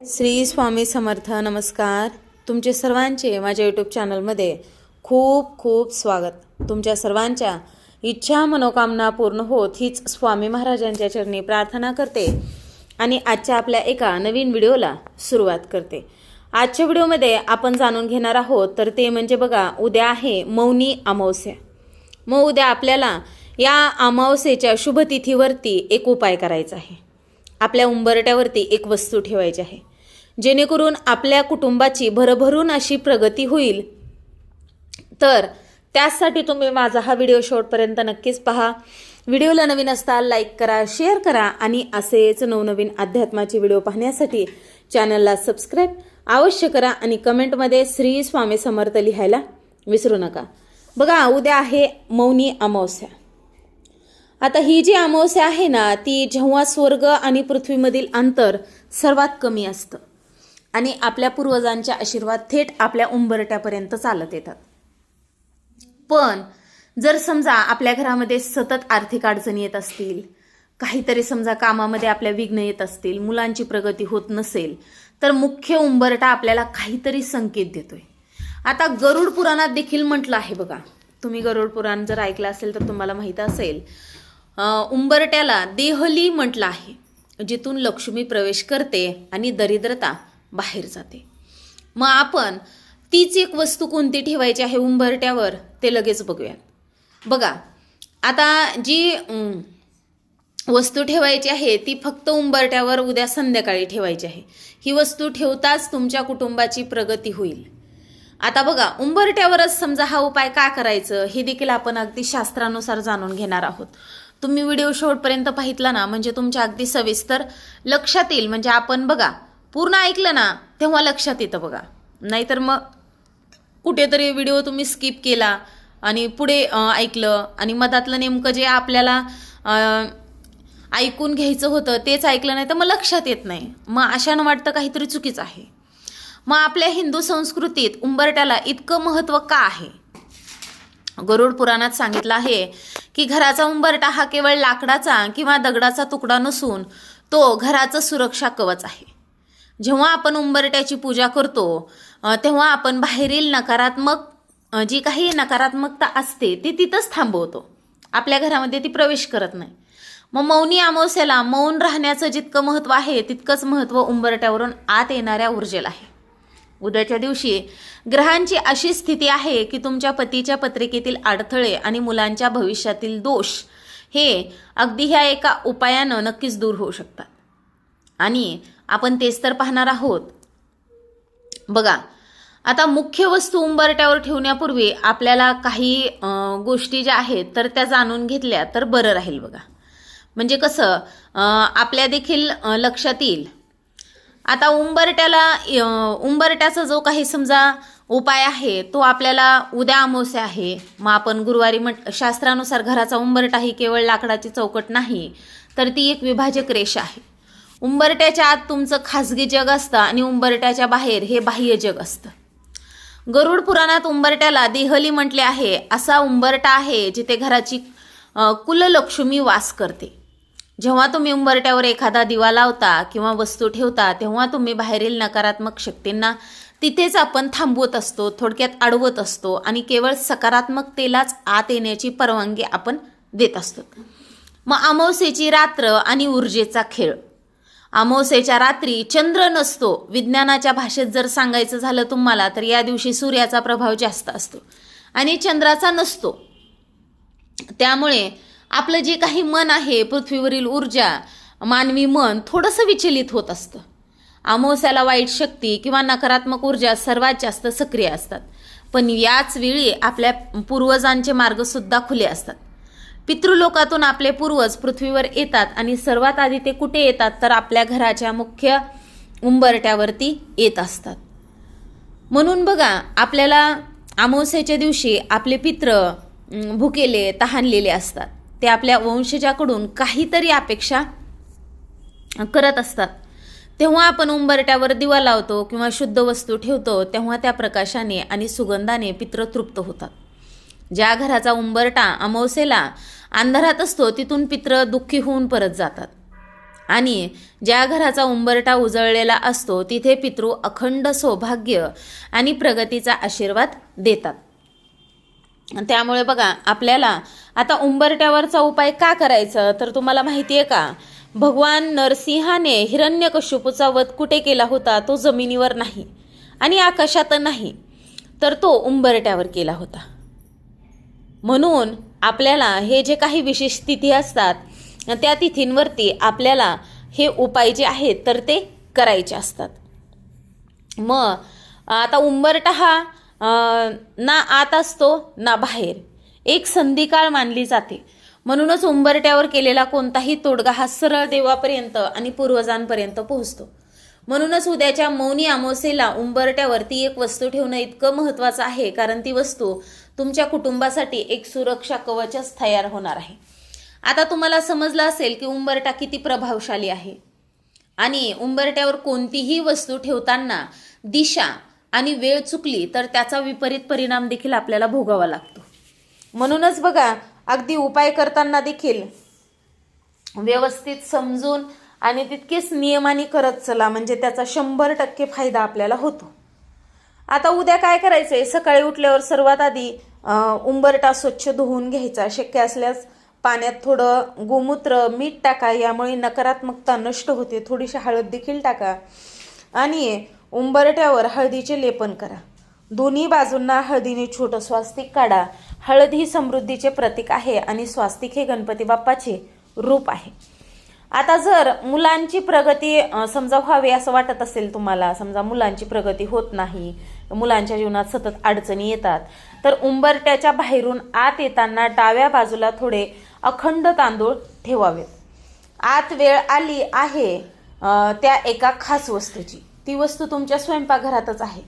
श्री स्वामी समर्थ नमस्कार. तुमचे सर्वांचे माझ्या यूट्यूब चॅनलमध्ये खूप खूप स्वागत. तुमच्या सर्वांच्या इच्छा मनोकामना पूर्ण होत हीच स्वामी महाराजांच्या चरणी प्रार्थना करते आणि आजच्या आपल्या एका नवीन व्हिडिओला सुरुवात करते. आजच्या व्हिडिओमध्ये आपण जाणून घेणार आहोत तर ते म्हणजे बघा उद्या आहे मौनी अमावस्या. मग उद्या आपल्याला या अमावस्येच्या शुभतिथीवरती एक उपाय करायचा आहे. आपल्या उंबरट्यावरती एक वस्तू ठेवायची आहे. जेणेकरून आपल्या कुटुंबाची भरभरून अशी प्रगती होईल. तर त्यासाठी तुम्ही माझा हा व्हिडिओ शेवटपर्यंत नक्कीच पहा. व्हिडिओला नवीन असता लाईक करा शेअर करा आणि असेच नवनवीन अध्यात्माचे व्हिडिओ पाहण्यासाठी चॅनलला सबस्क्राईब अवश्य करा आणि कमेंटमध्ये श्री स्वामी समर्थ लिहायला विसरू नका. बघा उद्या आहे मौनी अमावस्या. आता ही जी अमावस्या आहे ना ती जेव्हा स्वर्ग आणि पृथ्वीमधील अंतर सर्वात कमी असतं. आणि आपल्या पूर्वजांचे आशीर्वाद थेट आपल्या उंबरट्यापर्यंत चालत येतात. पण जर समजा आपल्या घरामध्ये सतत आर्थिक अडचणी येत असतील काहीतरी समजा कामामध्ये आपल्या विघ्न येत असतील मुलांची प्रगती होत नसेल तर मुख्य उंबरटा आपल्याला काहीतरी संकेत देतोय. आता गरुड पुराणात देखील म्हटलं आहे बघा. तुम्ही गरुड पुराण जर ऐकलं असेल तर तुम्हाला माहीत असेल. उंबरट्याला देहली म्हटलं आहे जिथून लक्ष्मी प्रवेश करते आणि दरिद्रता बाहेर जाते. मग आपण तीच एक वस्तू कोणती ठेवायची आहे उंबरट्यावर ते लगेच बघूयात. बघा आता जी वस्तू ठेवायची आहे ती फक्त उंबरट्यावर उद्या संध्याकाळी ठेवायची आहे. ही वस्तू ठेवताच तुमच्या कुटुंबाची प्रगती होईल. आता बघा उंबरट्यावरच समजा हा उपाय का करायचं हे देखील आपण अगदी शास्त्रानुसार जाणून घेणार आहोत. तुम्ही व्हिडिओ शेवटपर्यंत पाहितला ना म्हणजे तुमच्या अगदी सविस्तर लक्षात येईल. म्हणजे आपण बघा पूर्ण ऐकलं ना तेव्हा लक्षात येतं बघा. नाहीतर मग कुठेतरी व्हिडिओ तुम्ही स्किप केला आणि पुढे ऐकलं आणि मधातलं नेमकं जे आपल्याला ऐकून घ्यायचं होतं तेच ऐकलं नाही तर मग लक्षात येत नाही. मग अशानं वाटतं काहीतरी चुकीचं आहे. मग आपल्या हिंदू संस्कृतीत उंबरट्याला इतकं महत्त्व का आहे? गरुड पुराणात सांगितलं आहे की घराचा उंबरटा हा केवळ लाकडाचा किंवा दगडाचा तुकडा नसून तो घराचं सुरक्षा कवच आहे. जेव्हा आपण उंबरट्याची पूजा करतो तेव्हा आपण बाहेरील नकारात्मक जी काही नकारात्मकता असते ती तिथंच थांबवतो. आपल्या घरामध्ये ती प्रवेश करत नाही. मग मौनी अमावस्याला मौन राहण्याचं जितकं महत्त्व आहे तितकंच महत्त्व उंबरट्यावरून आत येणाऱ्या ऊर्जेला आहे. उद्याच्या दिवशी ग्रहांची अशी स्थिती आहे की तुमच्या पतीच्या पत्रिकेतील अडथळे आणि मुलांच्या भविष्यातील दोष हे अगदी ह्या एका उपायानं नक्कीच दूर होऊ शकतात. आणि आपण तेच तर पाहणार आहोत. बघा आता मुख्य वस्तू उंबरट्यावर ठेवण्यापूर्वी आपल्याला काही गोष्टी ज्या आहेत तर त्या जाणून घेतल्या तर बरं राहील बघा. म्हणजे कसं आपल्या देखील लक्षात येईल. आता उंबरट्याला उंबरट्याचा जो काही समजा उपाय आहे तो आपल्याला उद्या अमावस्या आहे. मग आपण गुरुवारी म्हट शास्त्रानुसार घराचा उंबरटा ही केवळ लाकडाची चौकट नाही तर ती एक विभाजक रेषा आहे. उंबरट्याच्या आत तुमचं खाजगी जग असतं आणि उंबरट्याच्या बाहेर हे बाह्य जग असतं. गरुड पुराणात उंबरट्याला देहली म्हटले आहे असा उंबरटा आहे जिथे घराची कुललक्ष्मी वास करते. जेव्हा तुम्ही उंबरट्यावर एखादा दिवा लावता किंवा वस्तू ठेवता तेव्हा तुम्ही बाहेरील नकारात्मक शक्तींना तिथेच आपण थांबवत असतो थोडक्यात अडवत असतो आणि केवळ सकारात्मकतेलाच आत येण्याची परवानगी आपण देत असतो. मग अमावस्येची रात्र आणि ऊर्जेचा खेळ. अमावस्येच्या रात्री चंद्र नसतो. विज्ञानाच्या भाषेत जर सांगायचं झालं तुम्हाला तर या दिवशी सूर्याचा प्रभाव जास्त असतो आणि चंद्राचा नसतो. त्यामुळे आपलं जे काही मन आहे पृथ्वीवरील ऊर्जा मानवी मन थोडंसं विचलित होत असतं. अमावस्याला वाईट शक्ती किंवा नकारात्मक ऊर्जा सर्वात जास्त सक्रिय असतात. पण याच वेळी आपल्या पूर्वजांचे मार्गसुद्धा खुले असतात. पितृलोकातून आपले पूर्वज पृथ्वीवर येतात आणि सर्वात आधी ते कुठे येतात? तर आपल्या घराच्या मुख्य उंबरट्यावरती येत असतात. म्हणून बघा आपल्याला अमावस्येच्या दिवशी आपले पित्र भुकेले तहानलेले असतात. ते आपल्या वंशजाकडून काहीतरी अपेक्षा करत असतात. तेव्हा आपण उंबरट्यावर दिवा लावतो किंवा शुद्ध वस्तू ठेवतो तेव्हा त्या प्रकाशाने आणि सुगंधाने पित्र तृप्त होतात. ज्या घराचा उंबरटा अमावस्येला अंधारात असतो तिथून पित्र दुःखी होऊन परत जातात. आणि ज्या घराचा उंबरटा उजळलेला असतो तिथे पितृ अखंड सौभाग्य आणि प्रगतीचा आशीर्वाद देतात. त्यामुळे बघा आपल्याला आता उंबरट्यावरचा उपाय का करायचा तर तुम्हाला माहिती आहे का? भगवान नरसिंहाने हिरण्यकश्यपूचा वध कुठे केला होता? तो जमिनीवर नाही आणि आकाशात नाही तर तो उंबरट्यावर केला होता. म्हणून आपल्याला हे जे काही विशेष तिथी असतात त्या तिथींवरती आपल्याला हे उपाय जे आहेत तर ते करायचे असतात. मग आता उंबरटा हा ना आत असतो ना बाहेर. एक संधिकाळ मानली जाते. म्हणूनच उंबरट्यावर केलेला कोणताही तोडगा हा सरळ देवापर्यंत आणि पूर्वजांपर्यंत पोहोचतो. म्हणूनच उद्याच्या मौनी अमावस्येला उंबरट्यावरती एक वस्तू ठेवणं इतकं महत्त्वाचं आहे कारण ती वस्तू तुमच्या कुटुंबासाठी एक सुरक्षा कवचच तयार होणार आहे. आता तुम्हाला समजलं असेल की उंबरटा किती प्रभावशाली आहे. आणि उंबरट्यावर कोणतीही वस्तू ठेवताना दिशा आणि वेळ चुकली तर त्याचा विपरीत परिणाम देखील आपल्याला भोगावा लागतो. म्हणूनच बघा अगदी उपाय करताना देखील व्यवस्थित समजून आणि तितकेच नियमाने करत चला म्हणजे त्याचा शंभर टक्के फायदा आपल्याला होतो. आता उद्या काय करायचंय? सकाळी उठल्यावर सर्वात आधी उंबरटा स्वच्छ धुवून घ्यायचा. शक्य असल्यास पाण्यात थोडं गोमूत्र मीठ टाका. यामुळे नकारात्मकता नष्ट होते. थोडीशी हळद देखील टाका. आणि उंबरट्यावर हळदीचे लेपन करा. दोन्ही बाजूंना हळदीने छोटं स्वास्तिक काढा. हळद ही समृद्धीचे प्रतीक आहे आणि स्वास्तिक हे गणपती बाप्पाचे रूप आहे. आता जर मुलांची प्रगती समजा व्हावी असं वाटत असेल तुम्हाला समजा मुलांची प्रगती होत नाही मुलांच्या जीवनात सतत अडचणी येतात तर उंबरट्याच्या बाहेरून आत येताना डाव्या बाजूला थोडे अखंड तांदूळ ठेवावेत आत वेळ आली आहे त्या एका खास वस्तूची. ती वस्तू तुमच्या स्वयंपाकघरातच आहे.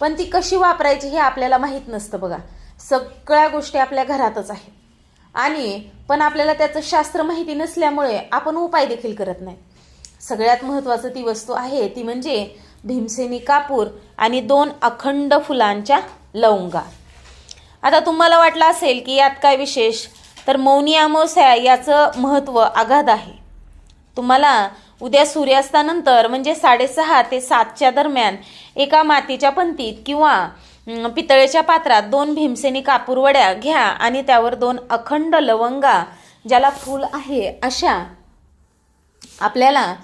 पण ती कशी वापरायची हे आपल्याला माहीत नसतं बघा. सगळ्या गोष्टी आपल्या घरातच आहेत. आणि पण आपल्याला त्याचं शास्त्र माहिती नसल्यामुळे आपण उपाय देखील करत नाही. सगळ्यात महत्त्वाचं ती वस्तू आहे ती म्हणजे भीमसेनी कापूर आणि दोन अखंड फुलांच्या लवंगा. आता तुम्हाला वाटलं असेल की यात काय विशेष? तर मौनी अमावस्या याचं महत्त्व अगाध आहे. तुम्हाला उद्या सूर्यास्तानंतर म्हणजे साडेसहा ते सातच्या दरम्यान एका मातीच्या पंतीत किंवा पितळेच्या पात्रात दोन भीमसेनी कापूर वड्या घ्या आणि त्यावर दोन अखंड लवंगा ज्याला फूल आहे अशा. आपल्याला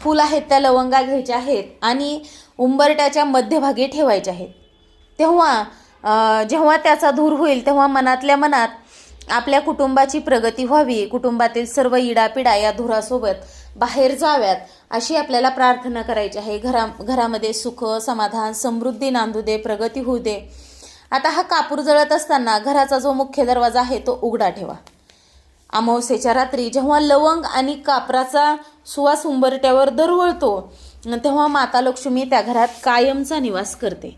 फूल आहेत त्या लवंगा घ्यायच्या आहेत आणि उंबरट्याच्या मध्यभागी ठेवायच्या आहेत. तेव्हा जेव्हा त्याचा धूर होईल तेव्हा मनातल्या मनात आपल्या कुटुंबाची प्रगती व्हावी. कुटुंबातील सर्व इडापिडा या धुरासोबत बाहेर जाव्यात अशी आपल्याला प्रार्थना करायची आहे. घरा घरामध्ये सुख समाधान समृद्धी नांदू दे प्रगती होऊ दे. आता हा कापूर जळत असताना घराचा जो मुख्य दरवाजा आहे तो उघडा ठेवा. अमावस्येच्या रात्री जेव्हा लवंग आणि कापराचा सुवास उंबरट्यावर दरवळतो तेव्हा माता लक्ष्मी त्या घरात कायमचा निवास करते.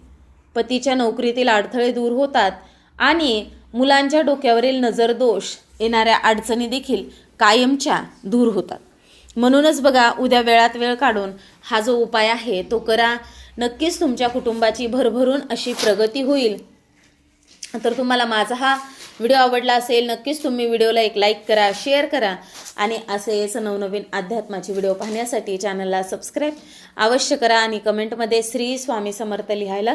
पतीच्या नोकरीतील अडथळे दूर होतात आणि मुलांच्या डोक्यावरील नजर दोष येणाऱ्या अडचणी देखील कायमच्या दूर होतात. म्हणूनच बघा उद्या वेळात वेळ काढून हा जो उपाय आहे तो करा. नक्कीच तुमच्या कुटुंबाची भरभरून अशी प्रगती होईल. तर तुम्हाला माझा हा व्हिडिओ आवडला असेल नक्कीच तुम्ही व्हिडिओला एक लाईक करा शेअर करा. आणि असेच नवनवीन अध्यात्माचे व्हिडिओ पाहण्यासाठी चॅनलला सबस्क्राईब अवश्य करा आणि कमेंटमध्ये श्री स्वामी समर्थ लिहायला